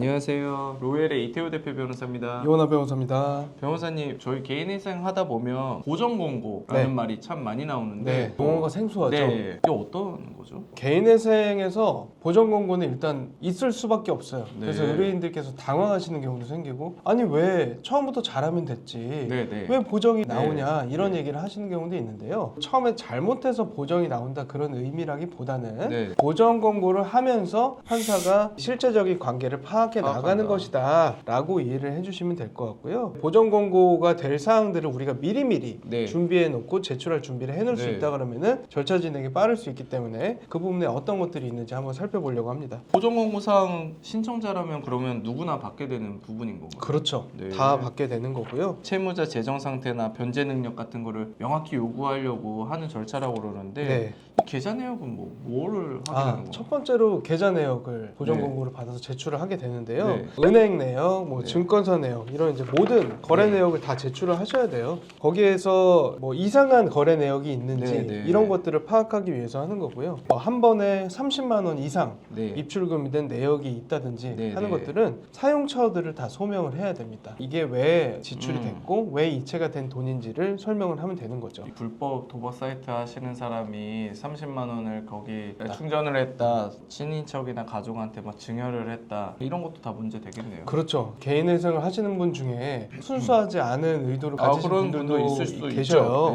안녕하세요. 로엘의 이태호 대표 변호사입니다. 이원아 변호사입니다. 변호사님, 저희 개인회생 하다 보면 보정 공고라는 네. 말이 참 많이 나오는데 네, 용어가 생소하죠. 네, 이게 어떤 거죠? 개인회생에서 보정 권고는 일단 있을 수밖에 없어요. 그래서 네. 의뢰인들께서 당황하시는 경우도 생기고 아니 왜 처음부터 잘하면 됐지 네, 네. 왜 보정이 네. 나오냐 이런 얘기를 하시는 경우도 있는데요. 처음에 잘못해서 보정이 나온다 그런 의미라기보다는 네. 보정 권고를 하면서 판사가 실제적인 관계를 파악해 파악한다. 나가는 것이다 라고 이해를 해주시면 될 것 같고요. 보정 권고가 될 사항들을 우리가 미리미리 네. 준비해 놓고 제출할 준비를 해 놓을 수 네. 있다 그러면은 절차 진행이 빠를 수 있기 때문에 그 부분에 어떤 것들이 있는지 한번 살펴보려고 합니다. 보정 공고사항 신청자라면 그러면 누구나 받게 되는 부분인 건가요? 그렇죠. 네. 다 받게 되는 거고요. 채무자 재정 상태나 변제 능력 같은 거를 명확히 요구하려고 하는 절차라고 그러는데 네. 이 계좌 내역은 뭐 뭐를 아, 확인하는 건가요? 첫 번째로 계좌 내역을 보정 네. 공고를 받아서 제출을 하게 되는 데요. 네. 은행 내역, 뭐 네. 증권사 내역 이런 이제 모든 거래 네. 내역을 다 제출을 하셔야 돼요. 거기에서 뭐 이상한 거래 내역이 있는지 네, 네. 이런 것들을 파악하기 위해서 하는 거고요. 뭐한 번에 30만 원 이상 네. 입출금이 된 내역이 있다든지 네, 하는 네. 것들은 사용처들을 다 소명을 해야 됩니다. 이게 왜 지출이 음. 됐고 왜 이체가 된 돈인지를 설명을 하면 되는 거죠. 이 불법 도박 사이트 하시는 사람이 30만 원을 거기 충전을 했다 친인척이나 가족한테 막 증여를 했다 이런 것도 다 문제 되겠네요. 그렇죠. 개인 회생을 하시는 분 중에 순수하지 않은 의도를 아, 가지신 그런 분들도 분도 있을 수도 계셔요.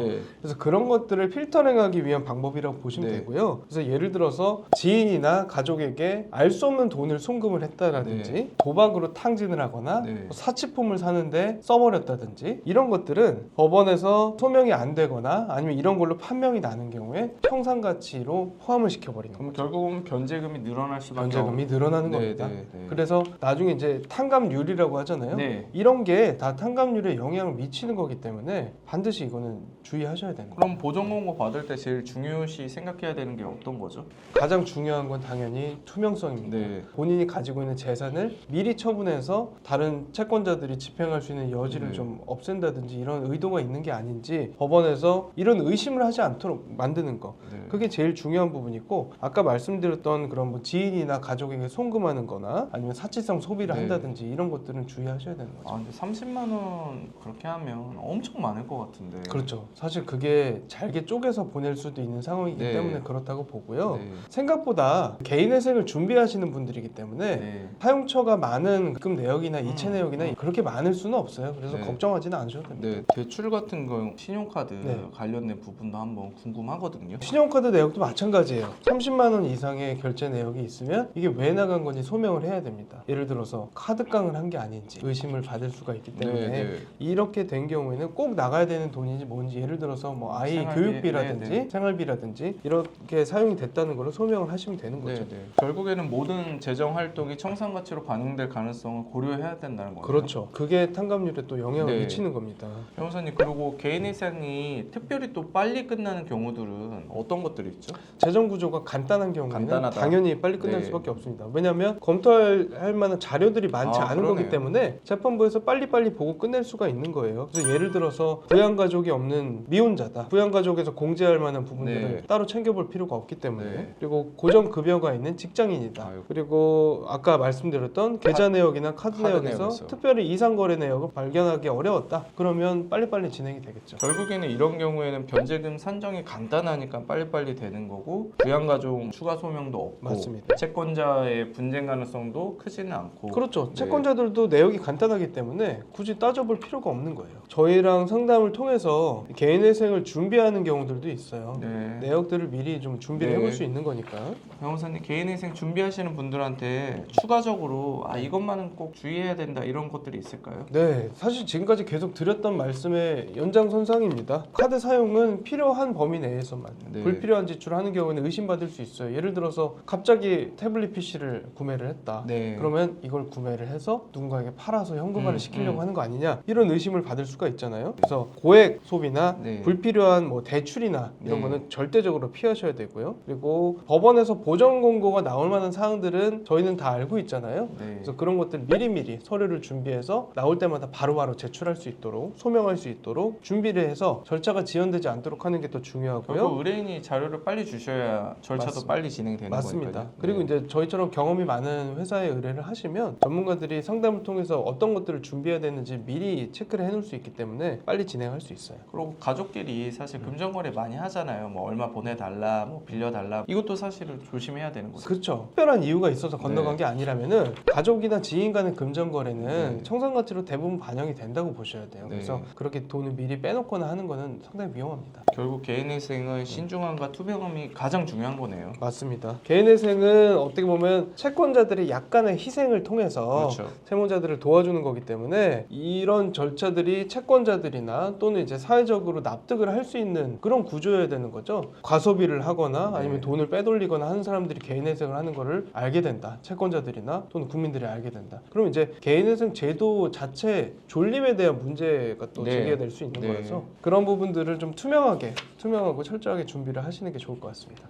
있죠. 네. 그래서 그런 것들을 필터링하기 위한 방법이라고 보시면 네. 되고요. 그래서 예를 들어서 지인이나 가족에게 알 수 없는 돈을 송금을 했다라든지 도박으로 탕진을 하거나 네. 뭐 사치품을 사는데 써버렸다든지 이런 것들은 법원에서 소명이 안 되거나 아니면 이런 걸로 판명이 나는 경우에 청산 가치로 포함을 시켜버리는 그럼 거죠. 결국은 변제금이 늘어날 수밖에 변제금이 늘어나는 네, 겁니다. 네, 네. 그래서 나중에 이제 탕감률이라고 하잖아요. 네. 이런 게다 탕감률에 영향을 미치는 거기 때문에 반드시 이거는 주의하셔야 되는 거예요. 그럼 보정 공고 받을 때 제일 중요시 생각해야 되는 게 어떤 거죠? 가장 중요한 건 당연히 투명성입니다. 네. 본인이 가지고 있는 재산을 미리 처분해서 다른 채권자들이 집행할 수 있는 여지를 네. 좀 없앤다든지 이런 의도가 있는 게 아닌지 법원에서 이런 의심을 하지 않도록 만드는 거. 네. 그게 제일 중요한 부분이고 아까 말씀드렸던 그런 뭐 지인이나 가족에게 송금하는 거나 아니면 사 치성 소비를 네. 한다든지 이런 것들은 주의하셔야 되는 거죠. 아 근데 30만 원 그렇게 하면 엄청 많을 것 같은데. 그렇죠. 사실 그게 잘게 쪼개서 보낼 수도 있는 상황이기 네. 때문에 그렇다고 보고요. 네. 생각보다 개인 회생을 준비하시는 분들이기 때문에 네. 사용처가 많은 금 내역이나 이체 음. 내역이나 그렇게 많을 수는 없어요. 그래서 네. 걱정하지는 않으셔도 됩니다. 네, 대출 같은 경우 신용카드 네. 관련된 부분도 한번 궁금하거든요. 신용카드 내역도 마찬가지예요. 30만 원 이상의 결제 내역이 있으면 이게 왜 나간 건지 소명을 해야 됩니 다. 예를 들어서 카드깡을 한 게 아닌지 의심을 받을 수가 있기 때문에 네, 네. 이렇게 된 경우에는 꼭 나가야 되는 돈인지 뭔지 예를 들어서 뭐 아이 생활비, 교육비라든지 네, 네. 생활비라든지 이렇게 사용이 됐다는 걸 소명을 하시면 되는 거죠. 네, 네. 결국에는 모든 재정 활동이 청산 가치로 반영될 가능성을 고려해야 된다는 거예요. 그렇죠. 그게 탕감률에 또 영향을 네. 미치는 겁니다. 변호사님 그리고 개인 회생이 특별히 또 빨리 끝나는 경우들은 어떤 것들이 있죠? 재정 구조가 간단한 경우에는 간단하다. 당연히 빨리 끝날 네. 수밖에 없습니다. 왜냐하면 검토할 할 만한 자료들이 많지 아, 않은 거기 그러네요. 때문에 재판부에서 빨리빨리 보고 끝낼 수가 있는 거예요. 그래서 예를 들어서 부양 가족이 없는 미혼자다. 부양 가족에서 공제할 만한 부분들을 네. 따로 챙겨볼 필요가 없기 때문에 네. 그리고 고정 급여가 있는 직장인이다. 아유. 그리고 아까 말씀드렸던 계좌 내역이나 카드, 카드 내역에서 내역에서. 특별히 이상 거래 내역을 발견하기 어려웠다. 그러면 빨리빨리 진행이 되겠죠. 결국에는 이런 경우에는 변제금 산정이 간단하니까 빨리빨리 되는 거고 부양가족 추가 소명도 없고 맞습니다. 채권자의 분쟁 가능성도 크지 는 않고 그렇죠. 네. 채권자들도 내역이 간단하기 때문에 굳이 따져볼 필요가 없는 거예요. 저희랑 상담을 통해서 개인 회생을 준비하는 경우들도 있어요. 네. 내역들을 미리 좀 준비를 네. 해볼 수 있는 거니까. 변호사님 개인회생 준비하시는 분들한테 추가적으로 아 이것만은 꼭 주의해야 된다 이런 것들이 있을까요? 네, 사실 지금까지 계속 드렸던 말씀의 연장선상입니다. 카드 사용은 필요한 범위 내에서만 네. 불필요한 지출을 하는 경우에는 의심받을 수 있어요. 예를 들어서 갑자기 태블릿 PC를 구매를 했다. 네. 그러면 이걸 구매를 해서 누군가에게 팔아서 현금화를 음, 시키려고 음. 하는 거 아니냐 이런 의심을 받을 수가 있잖아요. 그래서 고액 소비나 네. 불필요한 뭐 대출이나 이런 네. 거는 절대적으로 피하셔야 되고요. 그리고 법원에서 보정 공고가 나올 만한 사항들은 저희는 다 알고 있잖아요. 네. 그래서 그런 것들 미리미리 서류를 준비해서 나올 때마다 바로바로 제출할 수 있도록 소명할 수 있도록 준비를 해서 절차가 지연되지 않도록 하는 게 더 중요하고요. 결국 의뢰인이 자료를 빨리 주셔야 절차도 맞습니다. 빨리 진행되는 맞습니다. 거니까요. 그리고 네. 이제 저희처럼 경험이 많은 회사에 의뢰를 구매를 하시면 전문가들이 상담을 통해서 어떤 것들을 준비해야 되는지 미리 체크를 해놓을 수 있기 때문에 빨리 진행할 수 있어요. 그리고 가족끼리 사실 금전거래 많이 하잖아요. 뭐 얼마 보내달라, 뭐 빌려달라. 이것도 사실은 조심해야 되는 거죠. 그렇죠. 특별한 이유가 있어서 건너간 네. 게 아니라면은 가족이나 지인 간의 금전 거래는 네. 청산 가치로 대부분 반영이 된다고 보셔야 돼요. 네. 그래서 그렇게 돈을 미리 빼놓거나 하는 거는 상당히 위험합니다. 결국 개인회생은 신중함과 투명함이 가장 중요한 거네요. 맞습니다. 개인회생은 어떻게 보면 채권자들이 약간의 희생을 통해서 그렇죠. 채무자들을 도와주는 거기 때문에 이런 절차들이 채권자들이나 또는 이제 사회적으로 납득을 할 수 있는 그런 구조여야 되는 거죠. 과소비를 하거나 아니면 네. 돈을 빼돌리거나 하는 사람들이 개인회생을 하는 거를 알게 된다. 채권자들이나 또는 국민들이 알게 된다. 그럼 이제 개인회생 제도 자체 존립에 대한 문제가 또 네. 제기가 될수 있는 네. 거라서 그런 부분들을 좀 투명하게 투명하고 철저하게 준비를 하시는 게 좋을 것 같습니다.